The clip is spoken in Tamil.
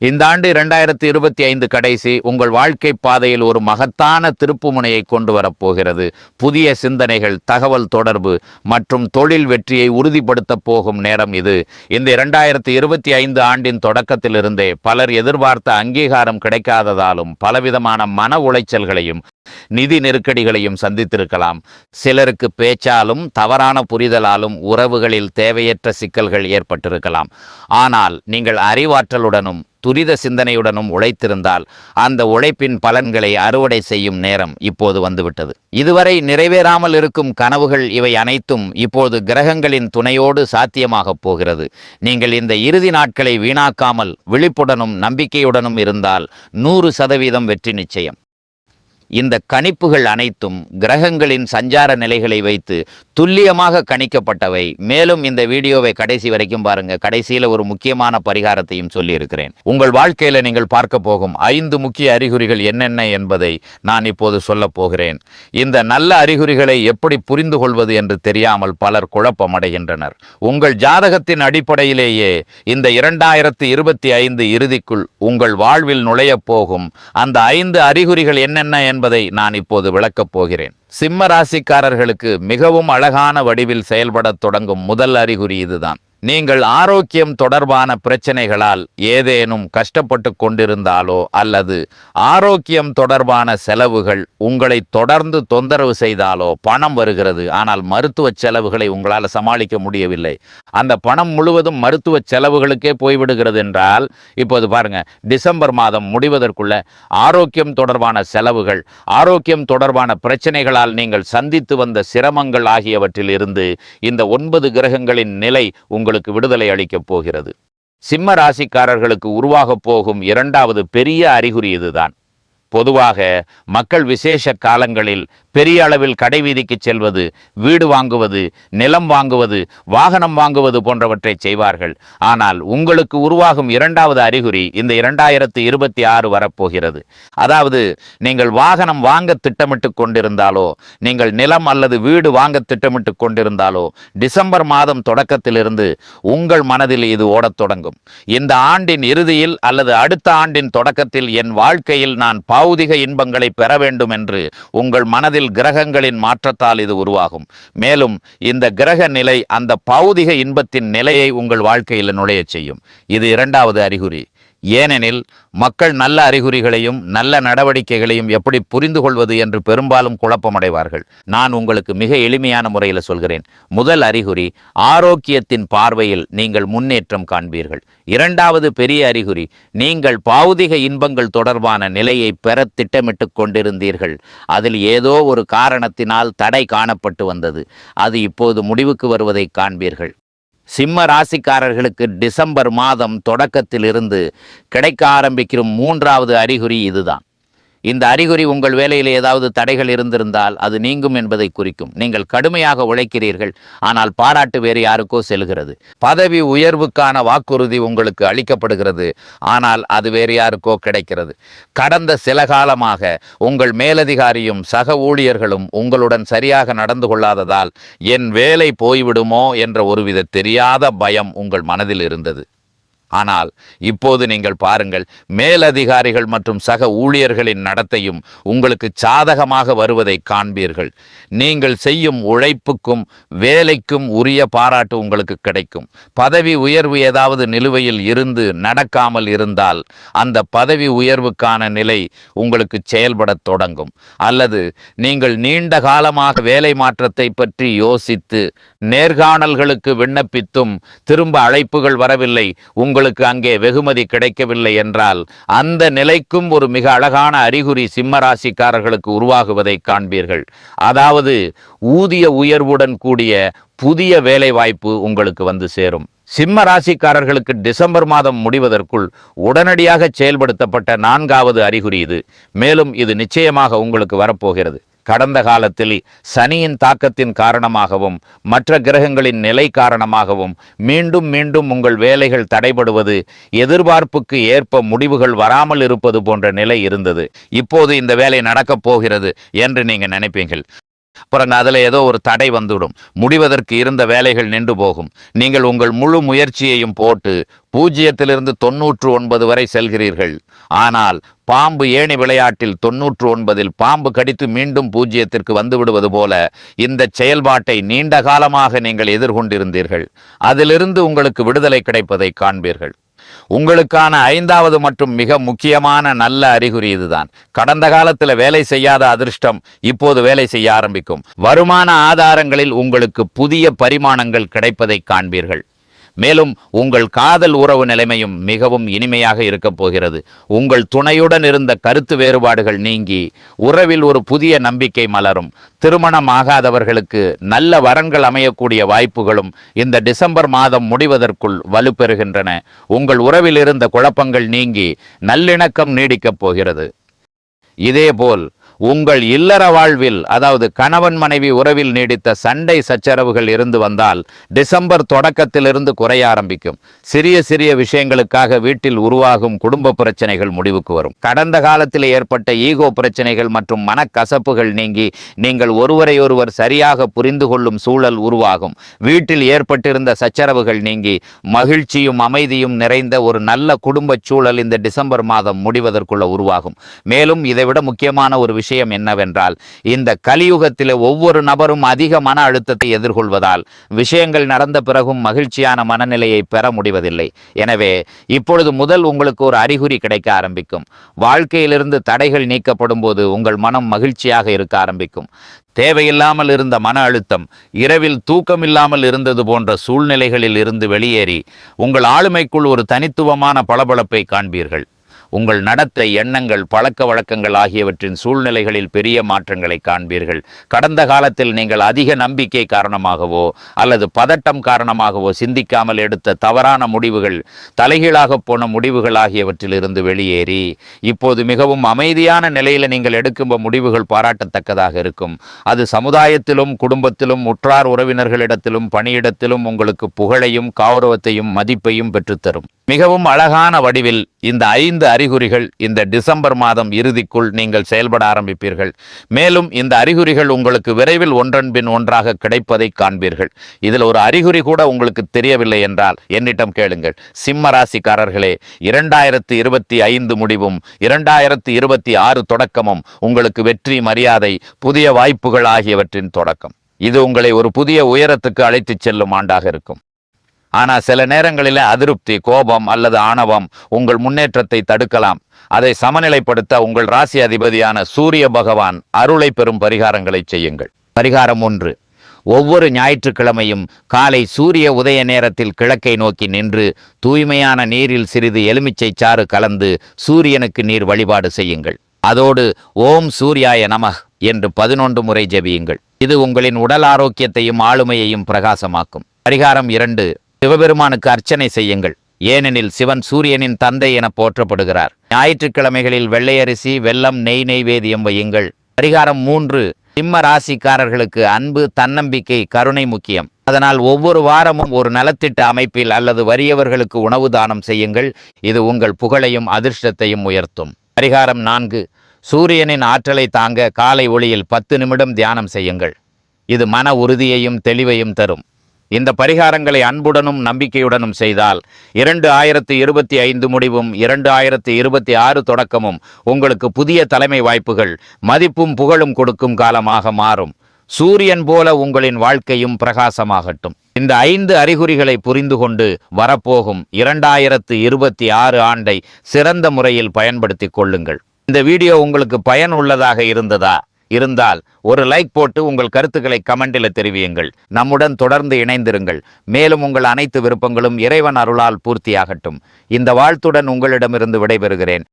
இந்த ஆண்டு இரண்டாயிரத்தி இருபத்தி ஐந்து கடைசி உங்கள் வாழ்க்கை பாதையில் ஒரு மகத்தான திருப்புமுனையை கொண்டு வரப்போகிறது புதிய சிந்தனைகள் தகவல் தொடர்பு மற்றும் தொழில் வெற்றியை உறுதிப்படுத்தப் போகும் நேரம் இது. இந்த இரண்டாயிரத்தி இருபத்தி ஐந்து ஆண்டின் தொடக்கத்திலிருந்தே பலர் எதிர்பார்த்த அங்கீகாரம் கிடைக்காததாலும் பலவிதமான மன உளைச்சல்களையும் நிதி நெருக்கடிகளையும் சந்தித்திருக்கலாம். சிலருக்கு பேச்சாலும் தவறான புரிதலாலும் உறவுகளில் தேவையற்ற சிக்கல்கள் ஏற்பட்டிருக்கலாம். ஆனால் நீங்கள் அறிவாற்றலுடனும் துரித சிந்தனையுடனும் உழைத்திருந்தால் அந்த உழைப்பின் பலன்களை அறுவடை செய்யும் நேரம் இப்போது வந்துவிட்டது. இதுவரை நிறைவேறாமல் இருக்கும் கனவுகள் இவை அனைத்தும் இப்போது கிரகங்களின் துணையோடு சாத்தியமாகப் போகிறது. நீங்கள் இந்த இறுதி நாட்களை வீணாக்காமல் விழிப்புடனும் நம்பிக்கையுடனும் இருந்தால் நூறு சதவீதம் வெற்றி நிச்சயம். இந்த கணிப்புகள் அனைத்தும் கிரகங்களின் சஞ்சார நிலைகளை வைத்து துல்லியமாக கணிக்கப்பட்டவை. மேலும் இந்த வீடியோவை கடைசி வரைக்கும் பாருங்க. கடைசியில் ஒரு முக்கியமான பரிகாரத்தையும் சொல்லியிருக்கிறேன். உங்கள் வாழ்க்கையில நீங்கள் பார்க்க போகும் ஐந்து முக்கிய அறிகுறிகள் என்னென்ன என்பதை நான் இப்போது சொல்ல போகிறேன். இந்த நல்ல அறிகுறிகளை எப்படி புரிந்து கொள்வது என்று தெரியாமல் பலர் குழப்பமடைகின்றனர். உங்கள் ஜாதகத்தின் அடிப்படையிலேயே இந்த இரண்டாயிரத்தி இருபத்தி ஐந்து இறுதிக்குள் உங்கள் வாழ்வில் நுழையப் போகும் அந்த ஐந்து அறிகுறிகள் என்னென்ன என்பதை நான் இப்போது விளக்கப் போகிறேன். சிம்ம ராசிக்காரர்களுக்கு மிகவும் அழகான வடிவில் செயல்படத் தொடங்கும் முதல் அறிகுறி இதுதான். நீங்கள் ஆரோக்கியம் தொடர்பான பிரச்சனைகளால் ஏதேனும் கஷ்டப்பட்டு கொண்டிருந்தாலோ அல்லது ஆரோக்கியம் தொடர்பான செலவுகள் உங்களை தொடர்ந்து தொந்தரவு செய்தாலோ பணம் வருகிறது. ஆனால் மருத்துவ செலவுகளை உங்களால் சமாளிக்க முடியவில்லை. அந்த பணம் முழுவதும் மருத்துவ செலவுகளுக்கே போய்விடுகிறது என்றால் இப்போது பாருங்க டிசம்பர் மாதம் முடிவதற்குள்ள ஆரோக்கியம் தொடர்பான செலவுகள் ஆரோக்கியம் தொடர்பான பிரச்சனைகளால் நீங்கள் சந்தித்து வந்த சிரமங்கள் ஆகியவற்றில் இருந்து இந்த ஒன்பது கிரகங்களின் நிலை உங்கள் உங்களுக்கு விடுதலை அளிக்கப் போகிறது. சிம்ம ராசிக்காரர்களுக்கு உருவாகப் போகும் இரண்டாவது பெரிய அறிகுறி இதுதான். பொதுவாக மக்கள் விசேஷ காலங்களில் பெரிய அளவில் கடைவீதிக்கு செல்வது வீடு வாங்குவது நிலம் வாங்குவது வாகனம் வாங்குவது போன்றவற்றை செய்வார்கள். ஆனால் உங்களுக்கு உருவாகும் இரண்டாவது அறிகுறி இந்த இரண்டாயிரத்து இருபத்தி ஆறு வரப்போகிறது. அதாவது நீங்கள் வாகனம் வாங்க திட்டமிட்டு கொண்டிருந்தாலோ நீங்கள் நிலம் அல்லது வீடு வாங்க திட்டமிட்டு கொண்டிருந்தாலோ டிசம்பர் மாதம் தொடக்கத்திலிருந்து உங்கள் மனதில் இது ஓடத் தொடங்கும். இந்த ஆண்டின் இறுதியில் அல்லது அடுத்த ஆண்டின் தொடக்கத்தில் என் வாழ்க்கையில் நான் பௌதிக இன்பங்களை பெற வேண்டும் என்று உங்கள் மனதில் கிரகங்களின் மாற்றத்தால் இது உருவாகும். மேலும் இந்த கிரக நிலை அந்த பௌதிக இன்பத்தின் நிலையை உங்கள் வாழ்க்கையில் நுழையச் செய்யும். இது இரண்டாவது அறிகுறி. ஏனெனில் மக்கள் நல்ல அறிகுறிகளையும் நல்ல நடவடிக்கைகளையும் எப்படி புரிந்து கொள்வது என்று பெரும்பாலும் குழப்பமடைவார்கள். நான் உங்களுக்கு மிக எளிமையான முறையில் சொல்கிறேன். முதல் அறிகுறி ஆரோக்கியத்தின் பார்வையில் நீங்கள் முன்னேற்றம் காண்பீர்கள். இரண்டாவது பெரிய அறிகுறி நீங்கள் பௌதிக இன்பங்கள் தொடர்பான நிலையை பெற திட்டமிட்டு கொண்டிருந்தீர்கள். அதில் ஏதோ ஒரு காரணத்தினால் தடை காணப்பட்டு வந்தது. அது இப்போது முடிவுக்கு வருவதை காண்பீர்கள். சிம்ம ராசிக்காரர்களுக்கு டிசம்பர் மாதம் தொடக்கத்திலிருந்து கிடைக்க ஆரம்பிக்கிற மூன்றாவது அறிகுறி இதுதான். இந்த அறிகுறி உங்கள் வேலையில் ஏதாவது தடைகள் இருந்திருந்தால் அது நீங்கும் என்பதை குறிக்கும். நீங்கள் கடுமையாக உழைக்கிறீர்கள் ஆனால் பாராட்டு வேறு யாருக்கோ செல்கிறது. பதவி உயர்வுக்கான வாக்குறுதி உங்களுக்கு அளிக்கப்படுகிறது ஆனால் அது வேறு யாருக்கோ கிடைக்கிறது. கடந்த சில காலமாக உங்கள் மேலதிகாரியும் சக ஊழியர்களும் உங்களுடன் சரியாக நடந்து கொள்ளாததால் என் வேலை போய்விடுமோ என்ற ஒருவித தெரியாத பயம் உங்கள் மனதில் இருந்தது. ஆனால் இப்போது நீங்கள் பாருங்கள் மேலதிகாரிகள் மற்றும் சக ஊழியர்களின் நடத்தையும் உங்களுக்கு சாதகமாக வருவதை காண்பீர்கள். நீங்கள் செய்யும் உழைப்புக்கும் வேலைக்கும் உரிய பாராட்டு உங்களுக்கு கிடைக்கும். பதவி உயர்வு ஏதாவது நிலுவையில் இருந்து நடக்காமல் இருந்தால் அந்த பதவி உயர்வுக்கான நிலை உங்களுக்கு செயல்படத் தொடங்கும். அல்லது நீங்கள் நீண்ட காலமாக வேலை மாற்றத்தை பற்றி யோசித்து நேர்காணல்களுக்கு விண்ணப்பித்தும் திரும்ப அழைப்புகள் வரவில்லை உங்களுக்கு அங்கே வெகுமதி கிடைக்கவில்லை என்றால் அந்த நிலைக்கும் ஒரு மிக அழகான அறிகுறி சிம்ம ராசிக்காரர்களுக்கு உருவாகுவதை காண்பீர்கள். அதாவது ஊதிய உயர்வுடன் கூடிய புதிய வேலைவாய்ப்பு உங்களுக்கு வந்து சேரும். சிம்ம ராசிக்காரர்களுக்கு டிசம்பர் மாதம் முடிவதற்குள் உடனடியாக செயல்படுத்தப்பட்ட நான்காவது அறிகுறி இது. மேலும் இது நிச்சயமாக உங்களுக்கு வரப்போகிறது. கடந்த காலத்தில் சனியின் தாக்கத்தின் காரணமாகவும் மற்ற கிரகங்களின் நிலை காரணமாகவும் மீண்டும் மீண்டும் உங்கள் வேலைகள் தடைபடுவது எதிர்பார்ப்புக்கு ஏற்ப முடிவுகள் வராமல் இருப்பது போன்ற நிலை இருந்தது. இப்போது இந்த வேலை நடக்கப் போகிறது என்று நீங்கள் நினைப்பீங்கள் அப்புறம் அதில் ஏதோ ஒரு தடை வந்துவிடும். முடிவதற்கு இருந்த வேலைகள் நின்று போகும். நீங்கள் உங்கள் முழு முயற்சியையும் போட்டு பூஜ்ஜியத்திலிருந்து தொன்னூற்று ஒன்பது வரை செல்கிறீர்கள். ஆனால் பாம்பு ஏணி விளையாட்டில் தொன்னூற்று ஒன்பதில் பாம்பு கடித்து மீண்டும் பூஜ்ஜியத்திற்கு வந்து விடுவது போல இந்த செயல்பாட்டை நீண்ட காலமாக நீங்கள் எதிர்கொண்டிருந்தீர்கள். அதிலிருந்து உங்களுக்கு விடுதலை கிடைப்பதை காண்பீர்கள். உங்களுக்கான ஐந்தாவது மற்றும் மிக முக்கியமான நல்ல அறிகுறி இதுதான். கடந்த காலத்தில் வேலை செய்யாத அதிர்ஷ்டம் இப்போது வேலை செய்ய ஆரம்பிக்கும். வருமான ஆதாரங்களில் உங்களுக்கு புதிய பரிமாணங்கள் கிடைப்பதை காண்பீர்கள். மேலும் உங்கள் காதல் உறவு நிலைமையும் மிகவும் இனிமையாக இருக்கப் போகிறது. உங்கள் துணையுடன் இருந்த கருத்து வேறுபாடுகள் நீங்கி உறவில் ஒரு புதிய நம்பிக்கை மலரும். திருமணம் ஆகாதவர்களுக்கு நல்ல வரங்கள் அமையக்கூடிய வாய்ப்புகளும் இந்த டிசம்பர் மாதம் முடிவதற்குள் வலுப்பெறுகின்றன. உங்கள் உறவில் இருந்த குழப்பங்கள் நீங்கி நல்லிணக்கம் நீடிக்கப் போகிறது. இதேபோல் உங்கள் இல்லற வாழ்வில் அதாவது கணவன் மனைவி உறவில் நீடித்த சண்டை சச்சரவுகள் இருந்து வந்தால் டிசம்பர் தொடக்கத்திலிருந்து குறைய ஆரம்பிக்கும். சிறிய சிறிய விஷயங்களுக்காக வீட்டில் உருவாகும் குடும்ப பிரச்சனைகள் முடிவுக்கு வரும். கடந்த காலத்தில் ஏற்பட்ட ஈகோ பிரச்சனைகள் மற்றும் மனக்கசப்புகள் நீங்கி நீங்கள் ஒருவரையொருவர் சரியாக புரிந்து கொள்ளும் சூழல் உருவாகும். வீட்டில் ஏற்பட்டிருந்த சச்சரவுகள் நீங்கி மகிழ்ச்சியும் அமைதியும் நிறைந்த ஒரு நல்ல குடும்ப சூழல் இந்த டிசம்பர் மாதம் முடிவதற்குள்ள உருவாகும். மேலும் இதைவிட முக்கியமான ஒரு விஷயம் என்னவென்றால் இந்த கலியுகத்தில் ஒவ்வொரு நபரும் அதிக மன அழுத்தத்தை எதிர்கொள்வதால் விஷயங்கள் நடந்த பிறகும் மகிழ்ச்சியான மனநிலையை பெற முடிவதில்லை. எனவே இப்பொழுது முதல் உங்களுக்கு ஒரு அறிகுறி கிடைக்க ஆரம்பிக்கும். வாழ்க்கையிலிருந்து தடைகள் நீக்கப்படும் போது உங்கள் மனம் மகிழ்ச்சியாக இருக்க ஆரம்பிக்கும். தேவையில்லாமல் இருந்த மன அழுத்தம் இரவில் தூக்கமில்லாமல் இருந்தது போன்ற சூழ்நிலைகளில் இருந்து வெளியேறி உங்கள் ஆளுமைக்குள் ஒரு தனித்துவமான பளபளப்பை காண்பீர்கள். உங்கள் நடத்தை எண்ணங்கள் பழக்க வழக்கங்கள் ஆகியவற்றின் சூழ்நிலைகளில் பெரிய மாற்றங்களை காண்பீர்கள். கடந்த காலத்தில் நீங்கள் அதிக நம்பிக்கை காரணமாகவோ அல்லது பதட்டம் காரணமாகவோ சிந்திக்காமல் எடுத்த தவறான முடிவுகள் தலைகீழாக போன முடிவுகள் ஆகியவற்றில் இருந்து வெளியேறி இப்போது மிகவும் அமைதியான நிலையில் நீங்கள் எடுக்கும் முடிவுகள் பாராட்டத்தக்கதாக இருக்கும். அது சமுதாயத்திலும் குடும்பத்திலும் உற்றார் உறவினர்களிடத்திலும் பணியிடத்திலும் உங்களுக்கு புகழையும் கௌரவத்தையும் மதிப்பையும் பெற்றுத்தரும். மிகவும் அழகான வடிவில் இந்த ஐந்து அறிகுறிகள் இந்த டிசம்பர் மாதம் இறுதிக்குள் நீங்கள் செயல்பட ஆரம்பிப்பீர்கள். மேலும் இந்த அறிகுறிகள் உங்களுக்கு விரைவில் ஒன்றன் பின் ஒன்றாக கிடைப்பதை காண்பீர்கள். இதில் ஒரு அறிகுறி கூட உங்களுக்கு தெரியவில்லை என்றால் என்னிடம் கேளுங்கள். சிம்ம ராசிக்காரர்களே இரண்டாயிரத்து இருபத்தி ஐந்து முடிவும் இரண்டாயிரத்து இருபத்தி ஆறு தொடக்கமும் உங்களுக்கு வெற்றி மரியாதை புதிய வாய்ப்புகள் ஆகியவற்றின் தொடக்கம். இது உங்களை ஒரு புதிய உயரத்துக்கு அழைத்துச் செல்லும் ஆண்டாக இருக்கும். ஆனால் சில நேரங்களில் அதிருப்தி கோபம் அல்லது ஆணவம் உங்கள் முன்னேற்றத்தை தடுக்கலாம். அதை சமநிலைப்படுத்த உங்கள் ராசி அதிபதியான சூரிய பகவான் அருளை பெறும் பரிகாரங்களை செய்யுங்கள். பரிகாரம் ஒன்று. ஒவ்வொரு ஞாயிற்றுக்கிழமையும் காலை சூரிய உதய நேரத்தில் கிழக்கை நோக்கி நின்று தூய்மையான நீரில் சிறிது எலுமிச்சை சாறு கலந்து சூரியனுக்கு நீர் வழிபாடு செய்யுங்கள். அதோடு ஓம் சூர்யாய நமஹ் என்று பதினொன்று முறை ஜெபியுங்கள். இது உங்களின் உடல் ஆரோக்கியத்தையும் ஆளுமையையும் பிரகாசமாக்கும். பரிகாரம் இரண்டு. சிவபெருமானுக்கு அர்ச்சனை செய்யுங்கள். ஏனெனில் சிவன் சூரியனின் தந்தை என போற்றப்படுகிறார். ஞாயிற்றுக்கிழமைகளில் வெள்ளையரிசி வெல்லம் நெய் நெய்வேதியம் வையுங்கள். பரிகாரம் மூன்று சிம்ம ராசிக்காரர்களுக்கு அன்பு தன்னம்பிக்கை கருணை முக்கியம். அதனால் ஒவ்வொரு வாரமும் ஒரு நலத்திட்ட அமைப்பில் அல்லது வறியவர்களுக்கு உணவு தானம் செய்யுங்கள். இது உங்கள் புகழையும் அதிர்ஷ்டத்தையும் உயர்த்தும். பரிகாரம் நான்கு சூரியனின் ஆற்றலை தாங்க காலை ஒளியில் பத்து நிமிடம் தியானம் செய்யுங்கள். இது மன உறுதியையும் தெளிவையும் தரும். இந்த பரிகாரங்களை அன்புடனும் நம்பிக்கையுடனும் செய்தால் இரண்டு ஆயிரத்தி இருபத்தி ஐந்து முடிவும் இரண்டு ஆயிரத்தி இருபத்தி ஆறு தொடக்கமும் உங்களுக்கு புதிய தலைமை வாய்ப்புகள் மதிப்பும் புகழும் கொடுக்கும் காலமாக மாறும். சூரியன் போல உங்களின் வாழ்க்கையும் பிரகாசமாகட்டும். இந்த ஐந்து அறிகுறிகளை புரிந்து கொண்டு வரப்போகும் இரண்டாயிரத்து இருபத்தி ஆறு ஆண்டை சிறந்த முறையில் பயன்படுத்திக் கொள்ளுங்கள். இந்த வீடியோ உங்களுக்கு பயனுள்ளதாக இருந்ததா? இருந்தால் ஒரு லைக் போட்டு உங்கள் கருத்துக்களை கமெண்டில் தெரிவியுங்கள். நம்முடன் தொடர்ந்து இணைந்திருங்கள். மேலும் உங்கள் அனைத்து விருப்பங்களும் இறைவன் அருளால் பூர்த்தியாகட்டும். இந்த வாழ்த்துடன் உங்களிடமிருந்து விடைபெறுகிறேன்.